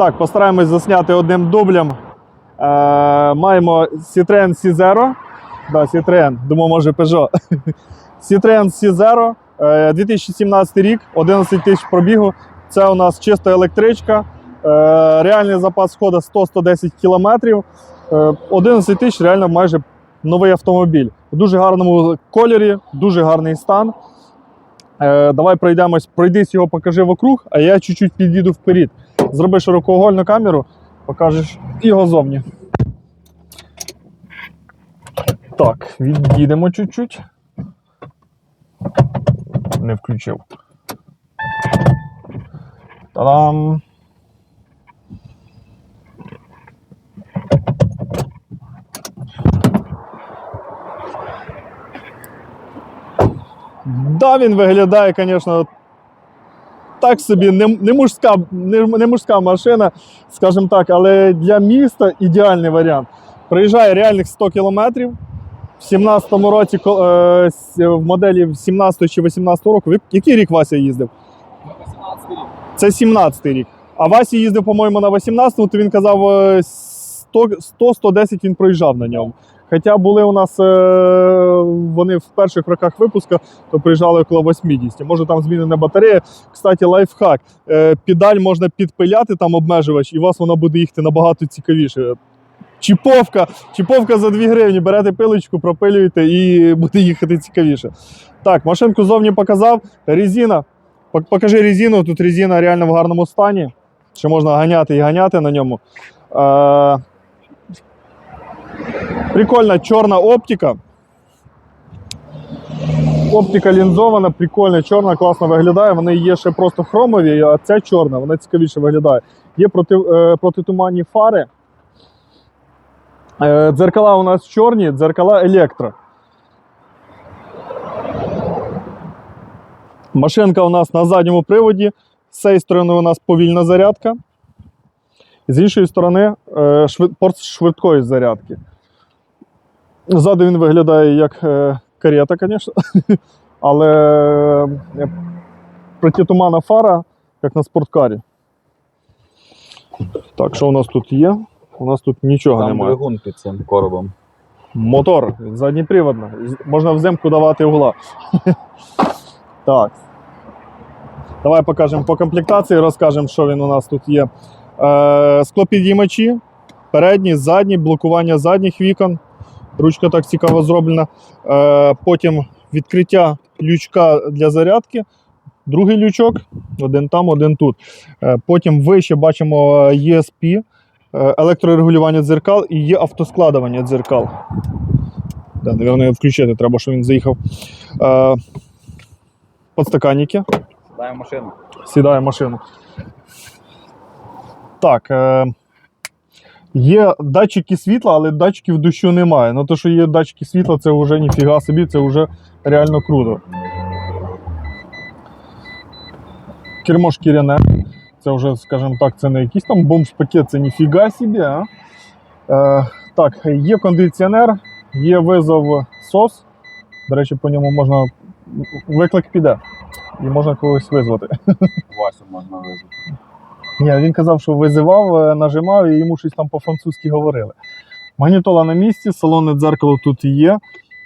Так, постараємось засняти одним дублем. Е, маємо Citroen C0. Да, Citroen, думаю, може Peugeot. Citroen C0, е, 2017 рік, 11 тисяч пробігу. Це у нас чиста електричка. Е, реальний запас ходу 100-110 км. Е, 11 тисяч реально майже новий автомобіль. В дуже гарному кольорі, дуже гарний стан. Е, давай пройдемось, пройдись його, покажи вокруг, а я чуть-чуть підійду вперед. Зроби широкоугольну камеру, покажеш його зовні. Так, від'їдемо чуть-чуть. Не включив. Та-дам! Да, він виглядає, звісно, так собі, не, не, мужська, не, не мужська машина, скажімо так, але для міста ідеальний варіант. Приїжджає реальних 100 кілометрів. В 17-му році, е, в моделі 17 чи 18 року. Який рік Вася їздив? 18 рік. Це 17-й рік. А Вася їздив, по-моєму, на 18-му, то він казав е, 100 100-110 він проїжджав на ньому. Хоча були у нас е, вони в перших роках випуску, то приїжджали около 80. Може там змінена батарея. Кстати, лайфхак. Е, педаль можна підпиляти, там обмежувач, і у вас вона буде їхати набагато цікавіше. Чіповка, чіповка за 2 гривні. Берете пилочку, пропилюєте і буде їхати цікавіше. Так, машинку зовні показав. Резина. Покажи резину. Тут резина реально в гарному стані. Ще можна ганяти і ганяти на ньому. Прикольна чорна оптика. Оптика лінзована, прикольна, чорна, класно виглядає. Вони є ще просто хромові, а ця чорна, вона цікавіше виглядає. Є проти, е, протитуманні фари. Е, дзеркала у нас чорні, дзеркала електро. Машинка у нас на задньому приводі. З цієї сторони у нас повільна зарядка. З іншої сторони е, порт швидкої зарядки. Ззаду він виглядає як е, карета, звісно. Але е, протитуманна фара, як на спорткарі. Так, що у нас тут є? У нас тут нічого Там немає. двигун під цим коробом. Мотор задніприводна. З- Можна взимку давати угла. так. Давай покажемо по комплектації, розкажемо, що він у нас тут є. Е, склопідіймачі, передні, задні, блокування задніх вікон. Ручка так цікаво зроблена. Е, потім відкриття лючка для зарядки. Другий лючок, один там, один тут. Е, потім вище бачимо ESP, е, електрорегулювання дзеркал і є автоскладування дзеркал. Да, наверное, його включити треба, щоб він заїхав. Подстаканники. Дай машину. Сідає машину. Так. Є датчики світла, але датчиків дощу немає. Ну, то, що є датчики світла, це вже ніфіга собі, це вже реально круто. Кермо шкіряне. Це вже, скажімо так, це не якийсь там бомж-пакет, це ніфіга собі. А? Е, так, є кондиціонер, є визов SOS. До речі, по ньому можна. Виклик піде. І можна когось визвати. Васю можна визвати. Ні, він казав, що визивав, е, нажимав і йому щось там по-французьки говорили. Магнітола на місці, салонне дзеркало тут є.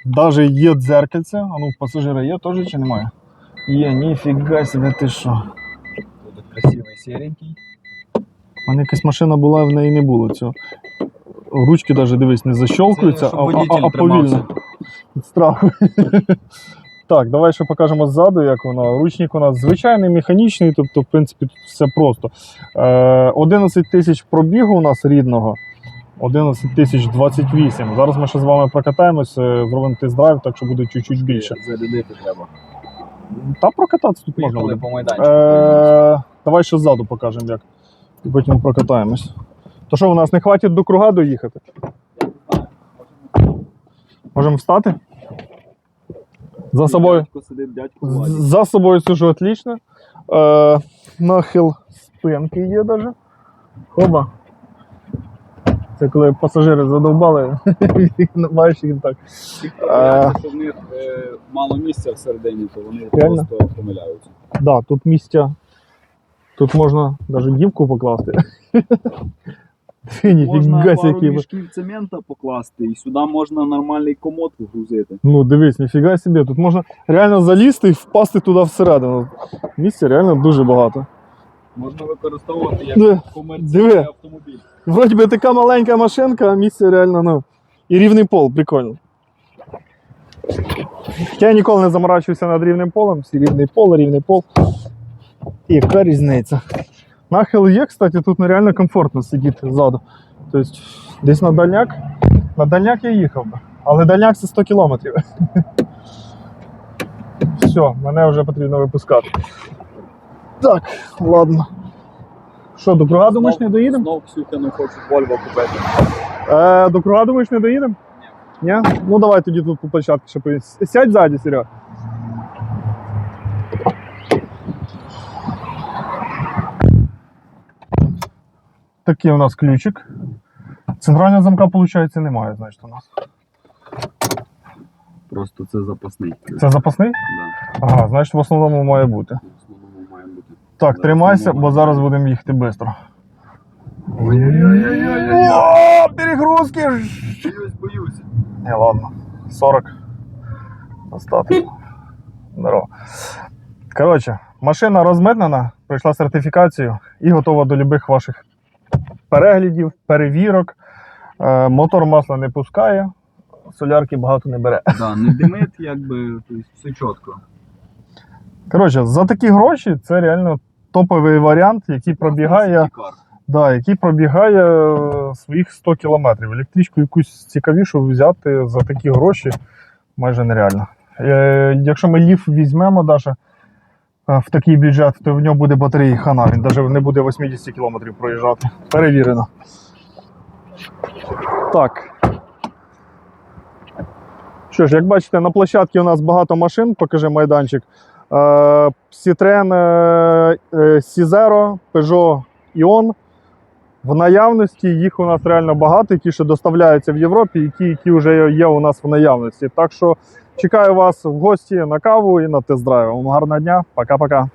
Навіть є дзеркальце. А ну, пасажира є теж чи немає? Є, ніфіга себе, ти що. Буде красивий сіренький. У мене якась машина була, в неї не було цього. Ручки навіть дивись, не защолкуються, а, а, а, а повільно. Від страху. Так, давай ще покажемо ззаду, як воно. Ручник у нас звичайний, механічний, тобто, в принципі, тут все просто. Е, 11 тисяч пробігу у нас рідного. 11 тисяч 28. Зараз ми ще з вами прокатаємось, е, зробимо тест-драйв, так що буде чуть-чуть більше. Зарядити треба. Та прокататися тут можна буде. Е, давай ще ззаду покажемо, як. І потім прокатаємось. То що, у нас не хватить до круга доїхати? Можемо встати? За собою. Дядько сидить, дядько Владик. За собою сижу отлично. Е, нахил спинки є даже. Оба. Це коли пасажири задовбали, маєш їх так. Бояться, що в них е, мало місця всередині, то вони Реально? просто помиляються. Да, тут місця Тут можна навіть дівку покласти. Можна пару мішків цемента покласти, і сюди можна нормальний комод вгрузити. Ну, дивись, ніфіга собі. Тут можна реально залізти і впасти туди всередину. Місця реально дуже багато. Можна використовувати як комерційний диви. автомобіль. Вроді би така маленька машинка, а місце реально, ну. І рівний пол, прикольно. Я ніколи не заморачуюся над рівним полем, всі рівний пол, рівний пол. І яка різниця? Нахил є, кстати, тут нереально комфортно сидіти ззаду. Тобто, десь на дальняк. На дальняк я їхав би. Але дальняк це 100 кілометрів. Все, мене вже потрібно випускати. Так, ладно. Що, до круга думаєш, не доїдемо? Знов Ксюха не хоче Вольво купити. Е, до круга думаєш, не доїдемо? Ні. Ну давай тоді тут по площадці ще поїдемо. Сядь ззаді, Серега. Такий у нас ключик. Центрального замка, виходить, немає, значить, у нас. Просто це запасний. Це запасний? Да, Ага, значить в основному має бути. в основному має бути. Так, Зараз тримайся, бо зараз будемо їхати швидко. Ой-ой-ой-ой-ой. О, перегрузки! Боюсь, боюсь. Не, ладно. 40. Остаток. Здорово. Коротше, машина розмитнена, пройшла сертифікацію і готова до любих ваших переглядів, перевірок. Е, Мотор масла не пускає, солярки багато не бере. Да, не димить, якби, все чітко. Коротше, за такі гроші це реально топовий варіант, який пробігає. Да, який пробігає е, своїх 100 кілометрів. Електричку якусь цікавішу взяти за такі гроші майже нереально. Е, якщо ми ліф візьмемо даже, в такий бюджет, то в нього буде батареї хана. Він навіть не буде 80 кілометрів проїжджати. Перевірено. Так. Що ж, як бачите, на площадці у нас багато машин, покажи майданчик. Е, Citroen е, е, C0, Peugeot Ion. В наявності їх у нас реально багато, які ще доставляються в Європі, і ті, які вже є у нас в наявності. Так що чекаю вас в гості на каву і на тест-драйв. Вам гарного дня. Пока-пока.